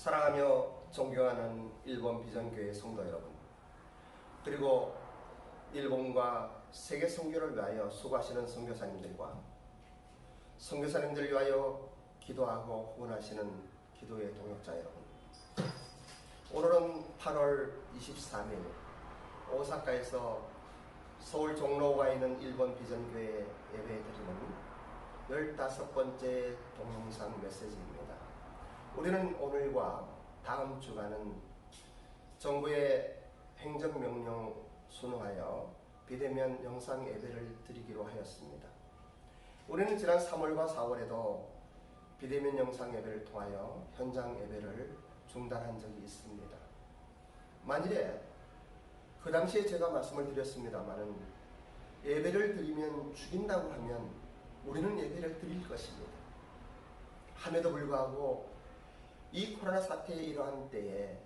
사랑하며 존경하는 일본 비전교회 성도 여러분, 그리고 일본과 세계 선교를 위하여 수고하시는 선교사님들과 선교사님들 위하여 기도하고 후원하시는 기도의 동역자 여러분. 오늘은 8월 23일 오사카에서 서울 종로가 있는 일본 비전교회 예배 드리는 15번째 동영상 메시지입니다. 우리는 오늘과 다음 주간은 정부의 행정명령 순응하여 비대면 영상 예배를 드리기로 하였습니다. 우리는 지난 3월과 4월에도 비대면 영상 예배를 통하여 현장 예배를 중단한 적이 있습니다. 만일에 그 당시에 제가 말씀을 드렸습니다마는 예배를 드리면 죽인다고 하면 우리는 예배를 드릴 것입니다. 함에도 불구하고 이 코로나 사태의 이러한 때에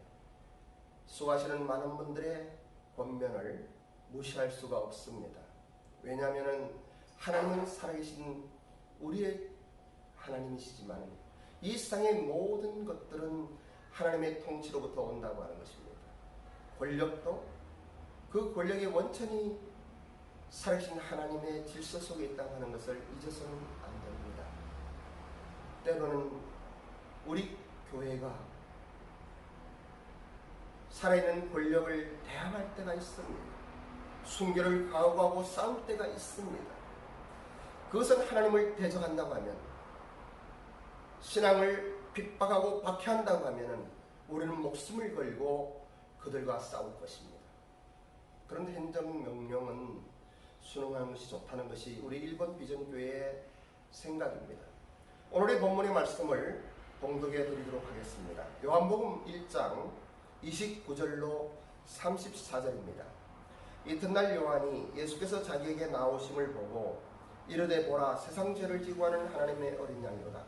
수고하시는 많은 분들의 권면을 무시할 수가 없습니다. 왜냐하면 하나님은 살아계신 우리의 하나님이시지만 이 세상의 모든 것들은 하나님의 통치로부터 온다고 하는 것입니다. 권력도 그 권력의 원천이 살아계신 하나님의 질서 속에 있다고 하는 것을 잊어서는 안 됩니다. 때로는 우리 교회가 살아있는 권력을 대항할 때가 있습니다. 순교를 가호하고 싸울 때가 있습니다. 그것은 하나님을 대적한다고 하면 신앙을 핍박하고 박해한다고 하면 우리는 목숨을 걸고 그들과 싸울 것입니다. 그런데 행정명령은 순응하는 것이 좋다는 것이 우리 일본 비전교회의 생각입니다. 오늘의 본문의 말씀을 봉독해 드리도록 하겠습니다. 요한복음 1장 29절로 34절입니다. 이튿날 요한이 예수께서 자기에게 나오심을 보고 이르되 보라 세상 죄를 지고 하는 하나님의 어린 양이로다.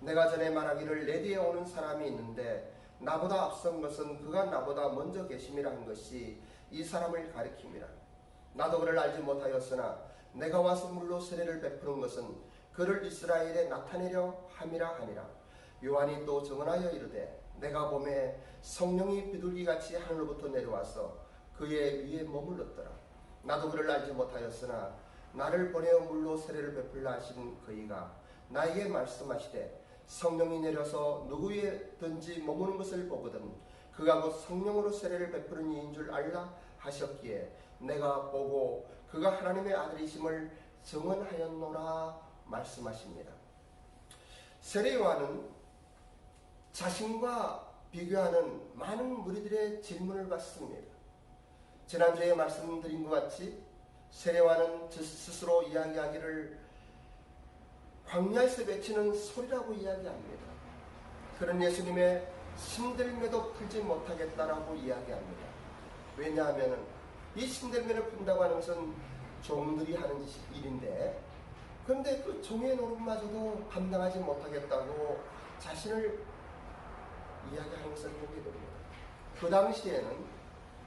내가 전에 말하기를 내 뒤에 오는 사람이 있는데 나보다 앞선 것은 그가 나보다 먼저 계심이라 한 것이 이 사람을 가리킵니다. 나도 그를 알지 못하였으나 내가 와서 물로 세례를 베푸는 것은 그를 이스라엘에 나타내려 함이라 하니라. 요한이 또 증언하여 이르되 내가 봄에 성령이 비둘기같이 하늘로부터 내려와서 그의 위에 머물렀더라. 나도 그를 알지 못하였으나 나를 보내어 물로 세례를 베풀라 하신 그이가 나에게 말씀하시되 성령이 내려서 누구 위에든지 머무는 것을 보거든 그가 곧 성령으로 세례를 베푸는 이인 줄 알라 하셨기에 내가 보고 그가 하나님의 아들이심을 증언하였노라 말씀하십니다. 세례 요한은 자신과 비교하는 많은 무리들의 질문을 받습니다. 지난주에 말씀드린 것 같이 세례와는 스스로 이야기하기를 광야에서 외치는 소리라고 이야기합니다. 그런 예수님의 힘들매도 풀지 못하겠다라고 이야기합니다. 왜냐하면 이 힘들매를 푼다고 하는 것은 종들이 하는 일인데 그런데 그 종의 노릇마저도 감당하지 못하겠다고 자신을 이야기하는 것을 보게 됩니다. 그 당시에는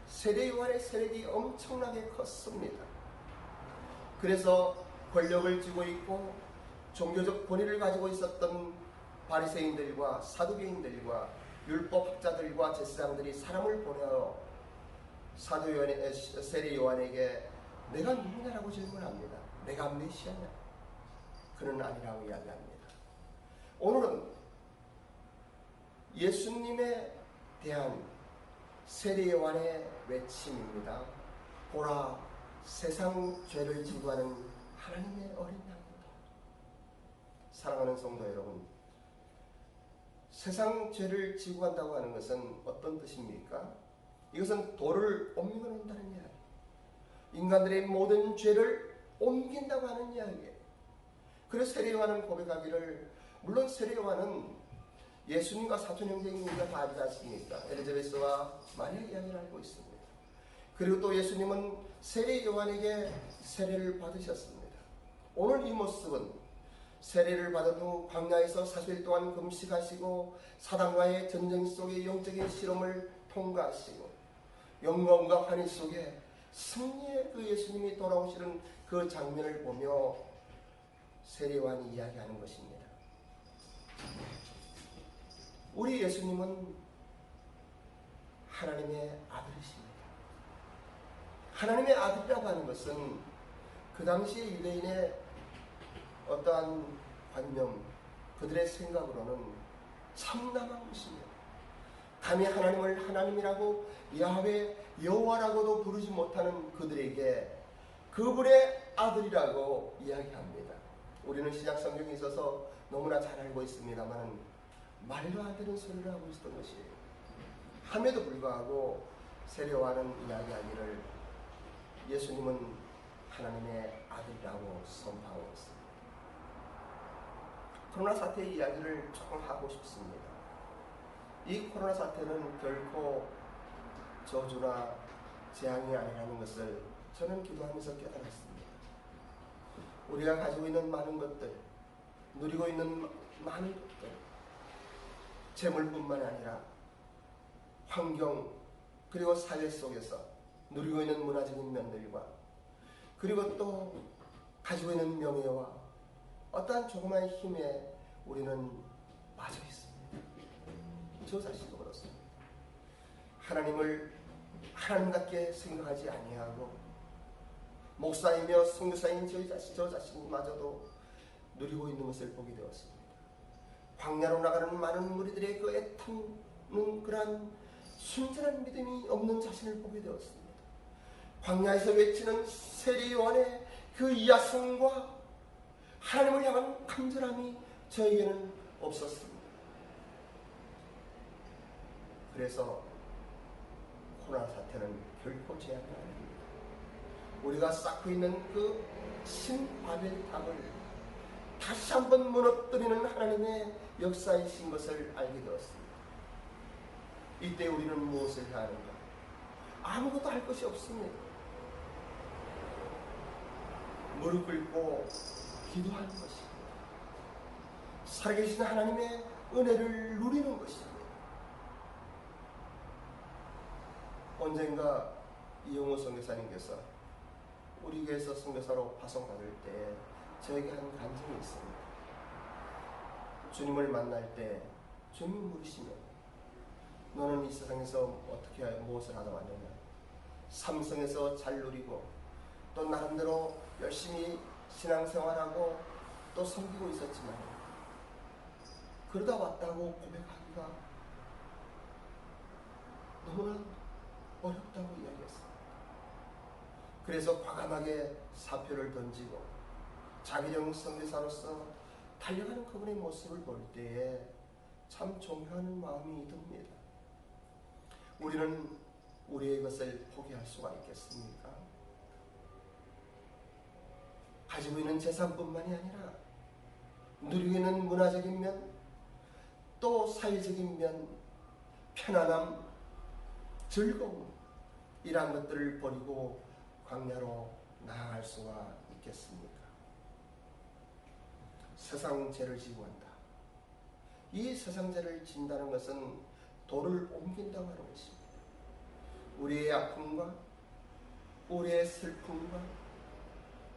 세례 요한의 세력이 엄청나게 컸습니다. 그래서 권력을 쥐고 있고 종교적 권위를 가지고 있었던 바리새인들과 사두개인들과 율법학자들과 제사장들이 사람을 보내어 사도 요한의 세례 요한에게 내가 누구냐라고 질문합니다. 내가 메시아냐? 그는 아니라고 이야기합니다. 오늘은 예수님에 대한 세례 요한의 외침입니다. 보라 세상 죄를 지구하는 하나님의 어린 양이다. 사랑하는 성도 여러분, 세상 죄를 지구한다고 하는 것은 어떤 뜻입니까? 이것은 돌을 옮겨놓는다는 이야기. 인간들의 모든 죄를 옮긴다고 하는 이야기예요. 그래서 세례요한은 고백하기를 물론 세례요한은 예수님과 사촌 형제인 우리가 다 알지 않습니까? 엘리자베스와 마리아 이야기를 알고 있습니다. 그리고 또 예수님은 세례 요한에게 세례를 받으셨습니다. 오늘 이 모습은 세례를 받은 후 광야에서 40일 동안 금식하시고 사단과의 전쟁 속의 영적인 실험을 통과하시고 영광과 환희 속에 승리의 그 예수님이 돌아오시는 그 장면을 보며 세례요한이 이야기하는 것입니다. 우리 예수님은 하나님의 아들이십니다. 하나님의 아들이라고 하는 것은 그 당시 유대인의 어떠한 관념, 그들의 생각으로는 참남한 것입니다. 감히 하나님을 하나님이라고 야훼 여호와라고도 부르지 못하는 그들에게 그분의 아들이라고 이야기합니다. 우리는 신약 성경에 있어서 너무나 잘 알고 있습니다만 말도 안 되는 소리를 하고 있었던 것이에요. 함에도 불구하고 세례와는 이야기하기를 예수님은 하나님의 아들이라고 선포하고 있습니다. 코로나 사태의 이야기를 조금 하고 싶습니다. 이 코로나 사태는 결코 저주나 재앙이 아니라는 것을 저는 기도하면서 깨달았습니다. 우리가 가지고 있는 많은 것들, 누리고 있는 많은 것들, 재물뿐만 아니라 환경 그리고 사회 속에서 누리고 있는 문화적인 면들과 그리고 또 가지고 있는 명예와 어떠한 조그마한 힘에 우리는 빠져 있습니다. 저 자신도 그렇습니다. 하나님을 하나님답게 생각하지 아니하고 목사이며 자신 저 자신마저도 누리고 있는 것을 보게 되었습니다. 광야로 나가는 많은 무리들의 그 애타는 그러한 순전한 믿음이 없는 자신을 보게 되었습니다. 광야에서 외치는 세례 요한의 그 야성과 하나님을 향한 간절함이 저에게는 없었습니다. 그래서 코로나 사태는 결코 제약이 아닙니다. 우리가 쌓고 있는 그 신바벨탑을 다시 한번 무너뜨리는 하나님의 역사이신 것을 알게 되었습니다. 이때 우리는 무엇을 해야 하는가? 아무것도 할 것이 없습니다. 무릎 꿇고 기도하는 것입니다. 살아계신 하나님의 은혜를 누리는 것입니다. 언젠가 이용호 선교사님께서 우리 교회에서 선교사로 파송받을 때 저에게 한 간증이 있습니다. 주님을 만날 때 주님 물으시며 너는 이 세상에서 어떻게 무엇을 하다 왔느냐 삼성에서 잘 누리고 또 나름대로 열심히 신앙생활하고 또 섬기고 있었지만 그러다 왔다고 고백하기가 너무나 어렵다고 이야기했습니다. 그래서 과감하게 사표를 던지고 자기령 선교사로서 달려가는 그분의 모습을 볼 때에 참 존경하는 마음이 듭니다. 우리는 우리의 것을 포기할 수가 있겠습니까? 가지고 있는 재산뿐만이 아니라 누리고 있는 문화적인 면, 또 사회적인 면, 편안함, 즐거움, 이러한 것들을 버리고 광야로 나아갈 수가 있겠습니까? 세상 죄를 지고 한다. 이 세상 죄를 진다는 것은 돌을 옮긴다고 하는 것입니다. 우리의 아픔과 우리의 슬픔과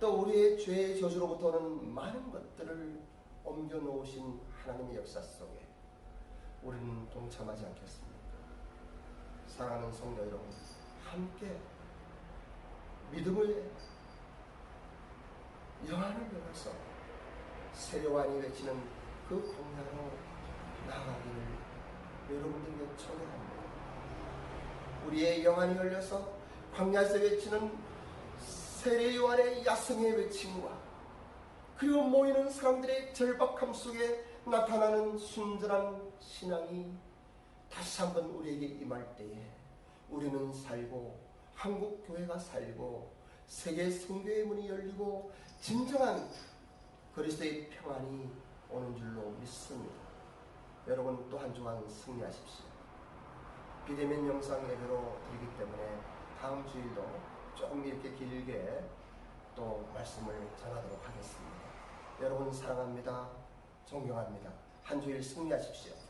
또 우리의 죄의 저주로부터 오는 많은 것들을 옮겨 놓으신 하나님의 역사 속에 우리는 동참하지 않겠습니까? 사랑하는 성도 여러분, 함께 믿음의 영안을 열어서 세례관이 외치는 그 공야로 나아가기를 여러분들에게 청해합니다. 우리의 영안이 열려서 광야에서 외치는 세례요한의 야성의 외침과 그리고 모이는 사람들의 절박함 속에 나타나는 순전한 신앙이 다시 한번 우리에게 임할 때에 우리는 살고 한국 교회가 살고 세계 성교의 문이 열리고 진정한 그리스도의 평안이 오는 줄로 믿습니다. 여러분 또 한 주간 승리하십시오. 비대면 영상 예배로 드리기 때문에 다음 주일도 조금 이렇게 길게 또 말씀을 전하도록 하겠습니다. 여러분 사랑합니다. 존경합니다. 한 주일 승리하십시오.